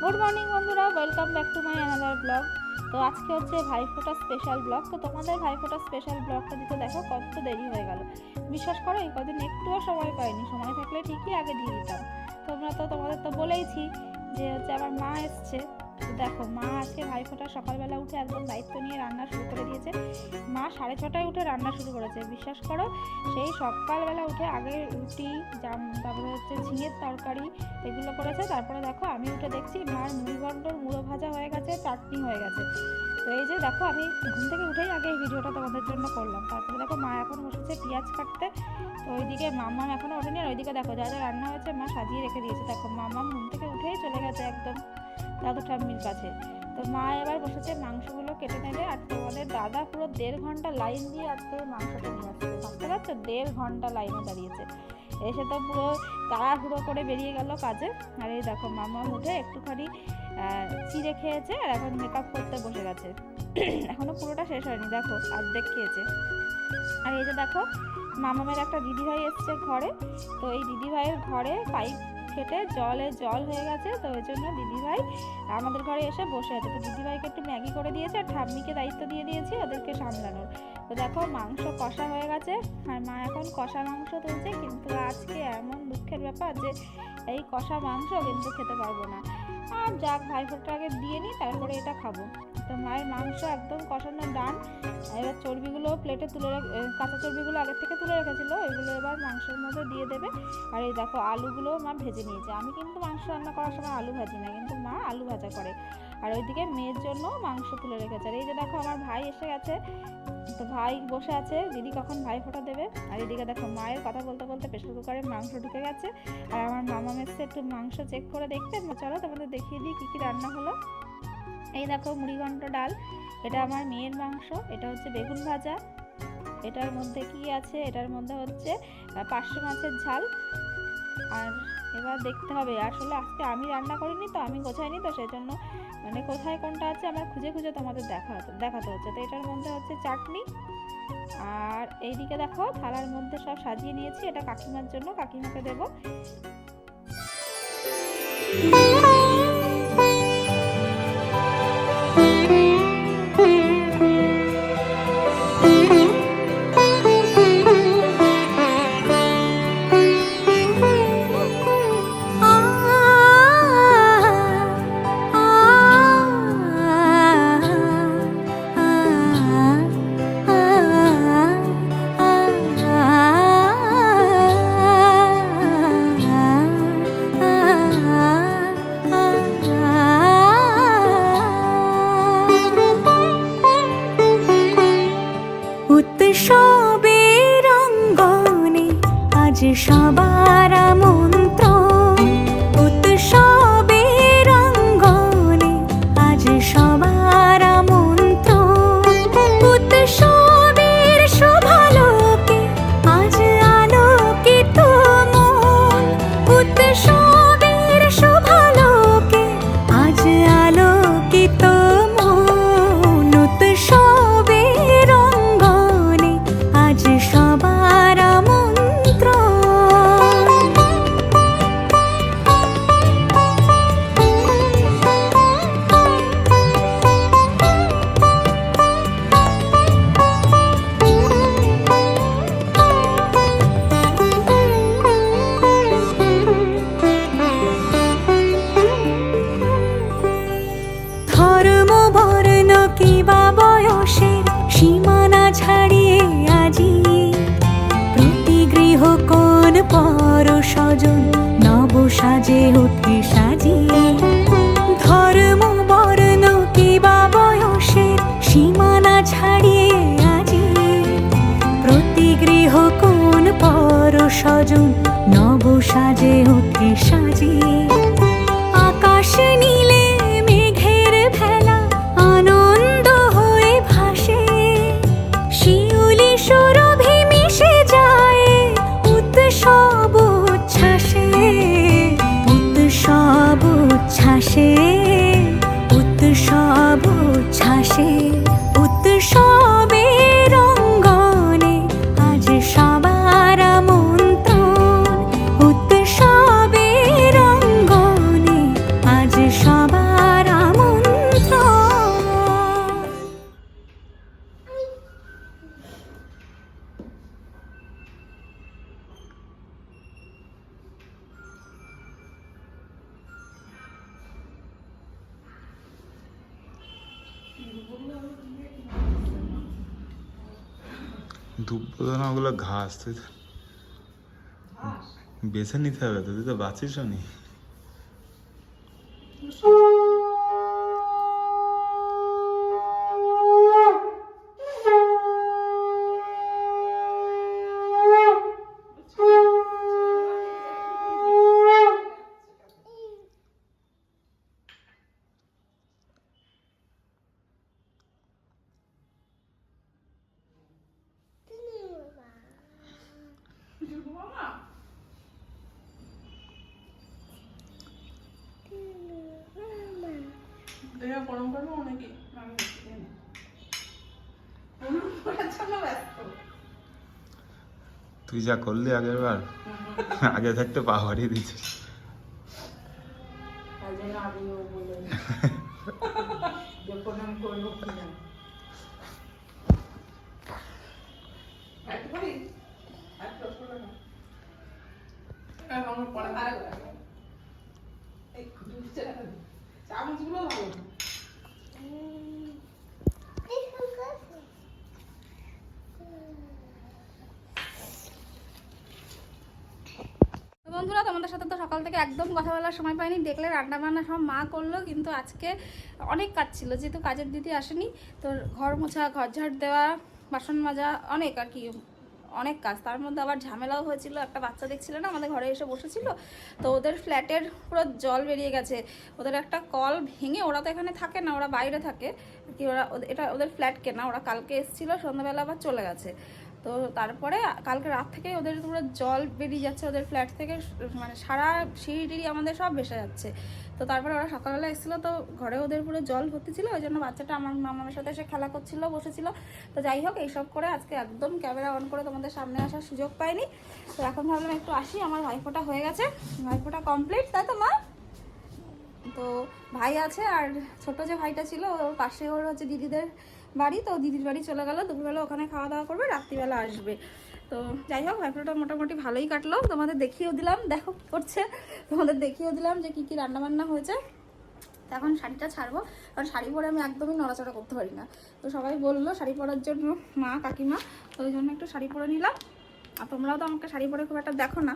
Good morning বন্ধুরা। Welcome back to my another blog তো আজকে হচ্ছে ভাইফোঁটা স্পেশাল ব্লগ তো তোমাদের ভাইফোঁটা স্পেশাল ব্লগটা দিতে দেখো, কত দেরি হয়ে গেল। বিশ্বাস করো, এই কদিন একটুও সময় পাইনি। সময় থাকলে ঠিকই আগে দিয়ে দিতাম। তোমরা তো, তোমাদের তো বলেইছি যে হচ্ছে আমার মা এসছে। দেখো, মা আজকে ভাইফোঁটা সকালবেলা উঠে একদম দায়িত্ব নিয়ে রান্না শুরু করে দিয়েছে। মা সাড়ে ছটায় উঠে রান্না শুরু করেছে, বিশ্বাস করো। সেই সকালবেলা উঠে আগে রুটি জাম তারপরে হচ্ছে ঝিঙের তরকারি, এগুলো করেছে। তারপরে দেখো, আমি উঠে দেখছি, মার মুড়িঘণ্টর মুড়ো ভাজা হয়ে গেছে, চাটনি হয়ে গেছে। তো এই যে দেখো, আমি ঘুম থেকে উঠেই আগে এই ভিডিওটা তোমাদের জন্য করলাম। তারপরে দেখো, মা এখন বসেছে পেঁয়াজ কাটতে। তো ওইদিকে মামা এখনও ওঠেনি, আর ওইদিকে দেখো, যা যা রান্না হয়েছে মা সাজিয়ে রেখে দিয়েছে। দেখো মামা ঘুম থেকে উঠেই চলে গেছে একদম। দাদু ঠাম্মির কাছে। তো মা এবার বসেছে মাংসগুলো কেটে নেবে আর তোমাদের দাদা পুরো দেড় ঘণ্টা লাইন দিয়ে আজকে মাংসটা নিয়ে আসছে। ভাবতে পারছ? দেড় ঘণ্টা লাইনে দাঁড়িয়েছে। এসে তো পুরো তাড়াহুড়ো করে বেরিয়ে গেল কাজে। আর এই দেখো, মামা উঠে একটুখানি চিড়ে খেয়েছে আর এখন মেকআপ করতে বসে গেছে। এখনও পুরোটা শেষ হয়নি, দেখো, অর্ধেক খেয়েছে। আর এই যে দেখো, মামামের একটা দিদিভাই এসছে ঘরে। তো এই দিদিভাইয়ের ঘরে পাইপ ফেটে জলে জল হয়ে গেছে, তো ওই জন্য দিদিভাই আমাদের ঘরে এসে বসে আছে। তো দিদিভাইকে একটু ম্যাগি করে দিয়েছে আর ঠাম্মিকে দায়িত্ব দিয়ে দিয়েছি ওদেরকে সামলানোর। তো দেখো মাংস কষা হয়ে গেছে। আর মা এখন কষা মাংস তুলছে, কিন্তু আজকে এমন দুঃখের ব্যাপার যে এই কষা মাংস কিন্তু খেতে পারব না। আর যাক, ভাইফোঁটা আগে দিয়ে নিই তারপরে এটা খাব। তো মায়ের মাংস একদম কষানো ডান। এবার চর্বিগুলো প্লেটে তুলে রেখে- কাঁচা চর্বিগুলো আগের থেকে তুলে রেখেছিলো, এগুলো এবার মাংসের মধ্যে দিয়ে দেবে। আর এই দেখো আলুগুলো মা ভেজে নিয়েছে। আমি কিন্তু মাংস রান্না করার সময় আলু ভাজি না, কিন্তু মা আলু ভাজা করে। আর ওইদিকে মেয়ের জন্য মাংস তুলে রেখেছে। আর এই যে দেখো আমার ভাই এসে গেছে। তো ভাই বসে আছে, দিদি কখন ভাই ফোঁটা দেবে? আর এদিকে দেখো মায়ের কথা বলতে বলতে প্রেশার কুকারে মাংস ঢুকে গেছে। আর আমার মামা মেসে একটু মাংস চেক করে দেখতে চলো তোমাদের দেখিয়ে দিই কী কী রান্না হলো। এই দেখো মুড়ি মুড়িঘণ্ট ডাল এটা আমার মেয়ের মাংস এটা হচ্ছে বেগুন ভাজা। এটার মধ্যে কি আছে? এটার মধ্যে হচ্ছে আহ, পার্শে মাছের ঝাল। আর এবার দেখতে হবে আসলে আজকে আমি রান্না করিনি তো আমি গোছাইনি তো সেই জন্য মানে কোথায় কোনটা আছে আমার খুঁজে খুঁজে তোমাদের দেখা দেখাতে হচ্ছে। তো এটার মধ্যে হচ্ছে চাটনি। আর এইদিকে দেখো থালার মধ্যে সব সাজিয়ে নিয়েছি এটা কাকিমার জন্য কাকিমাকে দেবো। বর্ণ বয়সের সীমানা ছাড়িয়ে আজি? প্রতি গৃহ কোন পর স্বজন নব সাজে উঠে সাজিয়ে ধর্ম, বর্ণ কিবা বয়সের সীমানা ছাড়িয়ে আজি? প্রতি গৃহ কোন পর স্বজন নব সাজে দুব্য না ওগুলো ঘাস তুই বেছে নিতে হবে তুই তো বাঁচিস নি? গরম করব আমি তুই যা করলি আগের বার আগে থাকতে পা হারিয়ে দিয়েছিস প্রণাম করব কিনা একটু করি একটু করো না আমার পরে আরে এই খুঁজছে চামচগুলো ভালো তো বন্ধুরা, তোমাদের সাথে তো সকাল থেকে একদম কথা বলার সময় পাইনি। দেখলে রান্না বান্না সব মা করল, কিন্তু আজকে অনেক কাজ ছিল, যেহেতু কাজের দিদি আসেনি। তো ঘর মোছা, ঘর ঝাড় দেওয়া, বাসন মাজা, অনেক আর কি, অনেক কাজ। তার মধ্যে আবার ঝামেলাও হয়েছিল, একটা বাচ্চা দেখছিল না, আমাদের ঘরে এসে বসেছিল। তো ওদের ফ্ল্যাটের পুরো জল বেরিয়ে গেছে। ওদের একটা কল ভেঙে, ওরা তো এখানে থাকে না, ওরা বাইরে থাকে। কি ওরা এটা ওদের ফ্ল্যাট কেনা, ওরা কালকে এসেছিল, সন্ধ্যাবেলা আবার চলে গেছে। তো তারপরে কালকে রাত থেকে ওদের পুরো জল বেরিয়ে যাচ্ছে ওদের ফ্ল্যাট থেকে মানে সারা সিঁড়ি টিড়ি আমাদের সব ভেসে যাচ্ছে। তো তারপরে ওরা সকালবেলা এসেছিল, তো ঘরে ওদের পুরো জল ভর্তি ছিল, ওই জন্য বাচ্চাটা আমার মামার সাথে এসে খেলা করছিল, বসেছিল। তো যাই হোক, এইসব করে আজকে একদম ক্যামেরা অন করে তোমাদের সামনে আসার সুযোগ পাইনি। তো এখন ভাবলাম একটু আসি, আমার ভাইফোঁটা হয়ে গেছে, ভাইফোঁটা কমপ্লিট, তাই তো মা? তো ভাই আছে আর ছোট যে ভাইটা ছিল, ওর পাশে ওর হচ্ছে দিদিদের বাড়ি, তো দিদির বাড়ি চলে গেল। দুপুরবেলা ওখানে খাওয়া দাওয়া করবে, রাত্রিবেলা আসবে। তো যাই হোক ভাইফোঁটা মোটামুটি ভালোই কাটলো। তোমাদের দেখিয়েও দিলাম, দেখো করছে। তোমাদের দেখিয়েও দিলাম যে কী কী রান্নাবান্না হয়েছে। এখন শাড়িটা ছাড়বো। কারণ শাড়ি পরে আমি একদমই নড়াচড়া করতে পারি না। তো সবাই বলল শাড়ি পরার জন্য মা, কাকিমা, তো ওই জন্য একটু শাড়ি পরে নিলাম। আর তোমরাও তো আমাকে শাড়ি পরে খুব একটা দেখো না।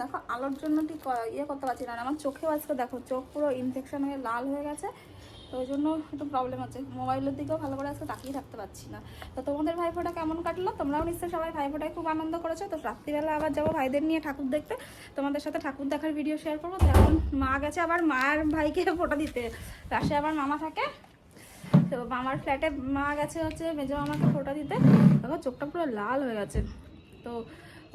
দেখো, আলোর জন্য ঠিক ইয়ে করতে পারছি না। আমার চোখেও আজকে দেখো, চোখ পুরো ইনফেকশন হয়ে লাল হয়ে গেছে। তো ওই জন্য একটু প্রবলেম আছে। মোবাইলের দিকেও ভালো করে আজকে তাকিয়ে থাকতে পারছি না। তো তোমাদের ভাইফোঁটা কেমন কাটলো? তোমরাও নিশ্চয়ই সবাই ভাইফোঁটায় খুব আনন্দ করেছ। তো রাত্রিবেলা আবার যাব ভাইদের নিয়ে ঠাকুর দেখতে। তোমাদের সাথে ঠাকুর দেখার ভিডিও শেয়ার করব। তো এখন মা গেছে আবার মায়ের ভাইকে ফোঁটা দিতে। পাশে আবার মামা থাকে। তো মামার ফ্ল্যাটে মা গেছে হচ্ছে মেজো মামাকে ফোঁটা দিতে। তখন চোখটা পুরো লাল হয়ে গেছে। তো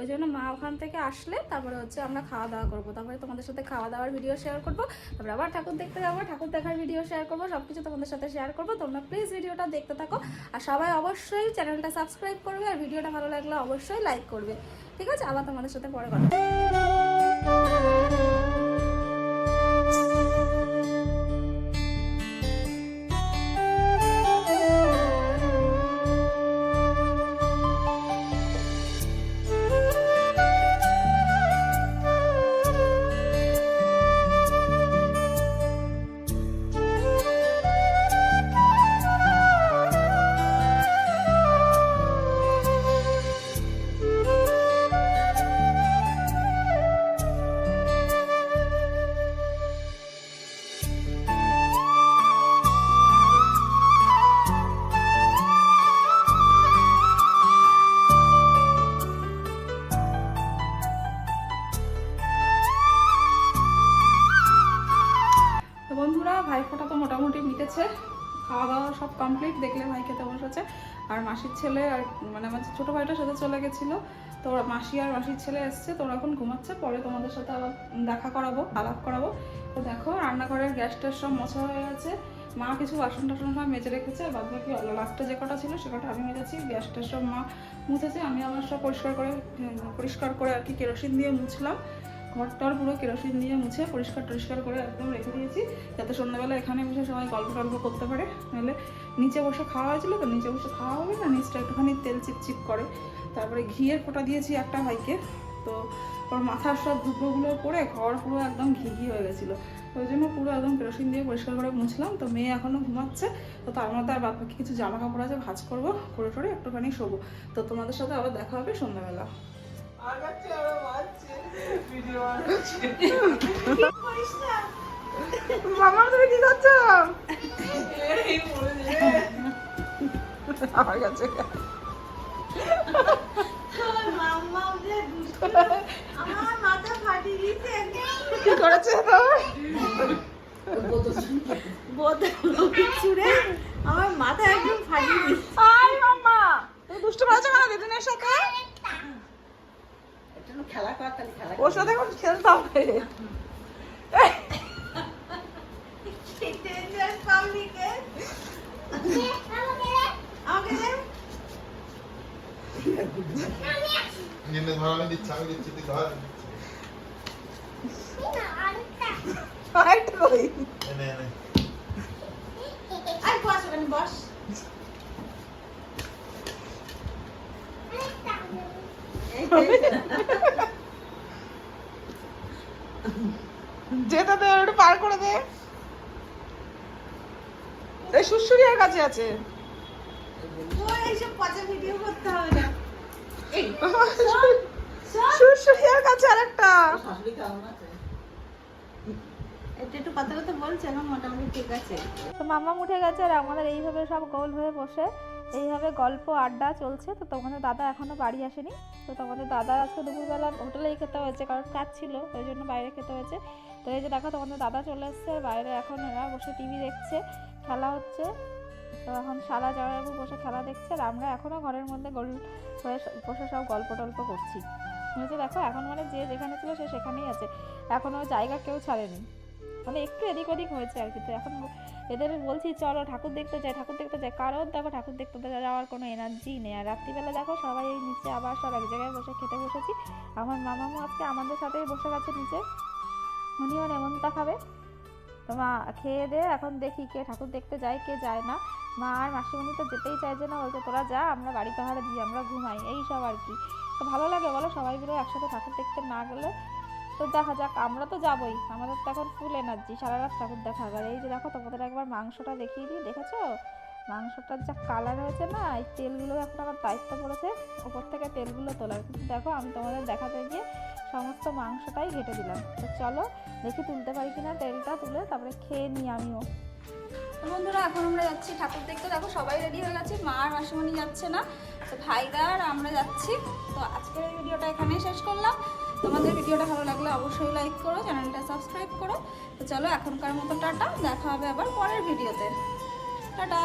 ওই জন্য মা ওখান থেকে আসলে তারপরে হচ্ছে আমরা খাওয়া দাওয়া করব। তারপরে তোমাদের সাথে খাওয়া দাওয়ার ভিডিও শেয়ার করব। তারপরে আবার ঠাকুর দেখতে যাব, ঠাকুর দেখার ভিডিও শেয়ার করব সব কিছু তোমাদের সাথে শেয়ার করব। তোমরা প্লিজ ভিডিওটা দেখতে থাকো। আর সবাই অবশ্যই চ্যানেলটা সাবস্ক্রাইব করবে আর ভিডিওটা ভালো লাগলে অবশ্যই লাইক করবে। ঠিক আছে? আবার তোমাদের সাথে পরে কথা মিটেছে খাওয়া দাওয়া সব কমপ্লিট দেখলে ভাই খেতে বসেছে। আর মাসির ছেলে আর মানে আমার ছোটো ভাইটার সাথে চলে গেছিল। তো মাসি আর মাসির ছেলে এসছে, তো ওরা এখন ঘুমাচ্ছে। পরে তোমাদের সাথে আবার দেখা করাবো, আলাপ করাবো। তো দেখো, রান্নাঘরের গ্যাসটা সব মোছা হয়ে গেছে। মা কিছু বাসন টাসন সব মেজে রেখেছে। আর বাদ বাকি লাস্টে যে কটা ছিল, সে কটা আমি মেজেছি। গ্যাসটা সব মা মুছেছে। আমি আমার সব পরিষ্কার করে পরিষ্কার করে আর কি কেরোসিন দিয়ে মুছলাম। ঘরটার পুরো কেরোসিন দিয়ে মুছে পরিষ্কার টরিষ্কার করে একদম রেখে দিয়েছি, যাতে সন্ধ্যাবেলা এখানে বসে সবাই গল্প টল্প করতে পারে। নাহলে নিচে বসে খাওয়া হয়েছিল তো নিচে বসে খাওয়া হবে না, নিচটা একটুখানি তেল চিপচিপ করে। তারপরে ঘিয়ের ফোঁটা দিয়েছি একটা ভাইকে। তো ওর মাথার সব ধুপোগুলো পরে ঘর পুরো একদম ঘি ঘি হয়ে গেছিল। ওই জন্য পুরো একদম কেরোসিন দিয়ে পরিষ্কার করে মুছলাম। তো মেয়ে এখনও ঘুমাচ্ছে, তো তার মধ্যে আর বাদ বাকি কিছু জামা কাপড় আছে ভাজ করব, করে টরে একটুখানি শোবো। তো তোমাদের সাথে আবার দেখা হবে সন্ধ্যাবেলা। মামা তুমি কি করছ? আমার কাছে আমার মাথা ফাটিয়ে দিয়েছে কি করেছে চুড়ে আমার মাথা একদম ফাটিয়ে তুমি দুষ্টু করেছ কেন দিদিনের সাথে? খেলা কর তাহলে খেলা ওর সাথে এখন খেলতে হবে আমাকে দে নিন্দে ধর আমি দিচ্ছি আমি দিচ্ছি তুই ধর আরেকটা কই এনে এনে আর বস ওখানে বস এই তো, এই তো। যেতে দে একটু পার করে দে এই সুশুরিয়ার কাছে আছে? তোর এইসব পচা ভিডিও করতে হবে না। এই সুশুরিয়ার কাছে আরেকটা। এটা একটু কথা কথা বলছে মোটামুটি ঠিক আছে। তো মামা উঠে গেছে আর আমাদের এইভাবে সব গোল হয়ে বসে। এইভাবে গল্প আড্ডা চলছে। তো তোমাদের দাদা এখনও বাড়ি আসেনি। তো তোমাদের দাদা আজকে দুপুরবেলা হোটেলেই খেতে হয়েছে কারণ কাজ ছিল ওই জন্য বাইরে খেতে হয়েছে। তো এই যে দেখো তোমাদের দাদা চলে এসছে বাইরে এখন এরা বসে টিভি দেখছে খেলা হচ্ছে। তো এখন সারা জয়াবু বসে খেলা দেখছে আর আমরা এখনও ঘরের মধ্যে গোল হয়ে বসে সব গল্প টল্প করছি। যে দেখো, এখন মানে যে যেখানে ছিল সে সেখানেই আছে। এখনও জায়গা কেউ ছাড়েনি। মানে একটু এদিক ওদিক হয়েছে আর কি। তো এখন এদের বলছি, চলো ঠাকুর দেখতে যাই, ঠাকুর দেখতে যাই। কারোর দেখো, ঠাকুর দেখতে যাওয়ার কোনো এনার্জি নেই। আর রাত্রিবেলা দেখো, সবাই এই নিচে আবার সব এক জায়গায় বসে খেতে বসেছি। আমার মামামু আজকে আমাদের সাথেই বসে গেছে নিচে। উনিও নেমন্তা খাবে। তো মা, খেয়ে দে, এখন দেখি কে ঠাকুর দেখতে যায়, কে যায় না। মা আর মাসিমণি তো যেতেই চাইছে না, বলছে, তোরা যা, আমরা বাড়ি পাহাড়ে দিই, আমরা ঘুমাই, এই সব আর কি। তো ভালো লাগে, বলো, সবাই মিলে একসাথে ঠাকুর দেখতে না গেলে তো দেখা যাক, আমরা তো যাবোই, আমাদের তো এখন ফুল এনার্জি সারা রাত ঠাকুর দেখা হবে। এই যে দেখো, তোমাদের একবার মাংসটা দেখিয়ে দিই, দেখেছ? মাংসটার যা কালার হয়েছে না, এই তেলগুলো এখন আমার দায়িত্ব পড়েছে, ওপর থেকে তেলগুলো তোলার। কিন্তু দেখো, আমি তোমাদের দেখাতে গিয়ে সমস্ত মাংসটাই ঘেটে দিলাম। তো চলো, দেখি তুলতে পারি কিনা তেলটা তুলে, তারপরে খেয়ে নিই আমিও। বন্ধুরা, এখন আমরা যাচ্ছি ঠাকুর দেখতে। দেখো, সবাই রেডি হয়ে গেছে। মা আর মাসিমণি যাচ্ছে না। তো ভাইরা আর আমরা যাচ্ছি। তো আজকের ভিডিওটা এখানেই শেষ করলাম। তোমাদের ভিডিওটা ভালো লাগলে অবশ্যই লাইক করো, চ্যানেলটা সাবস্ক্রাইব করো। তো চলো, এখনকার মতো টাটা। দেখা হবে আবার পরের ভিডিওতে। টাটা!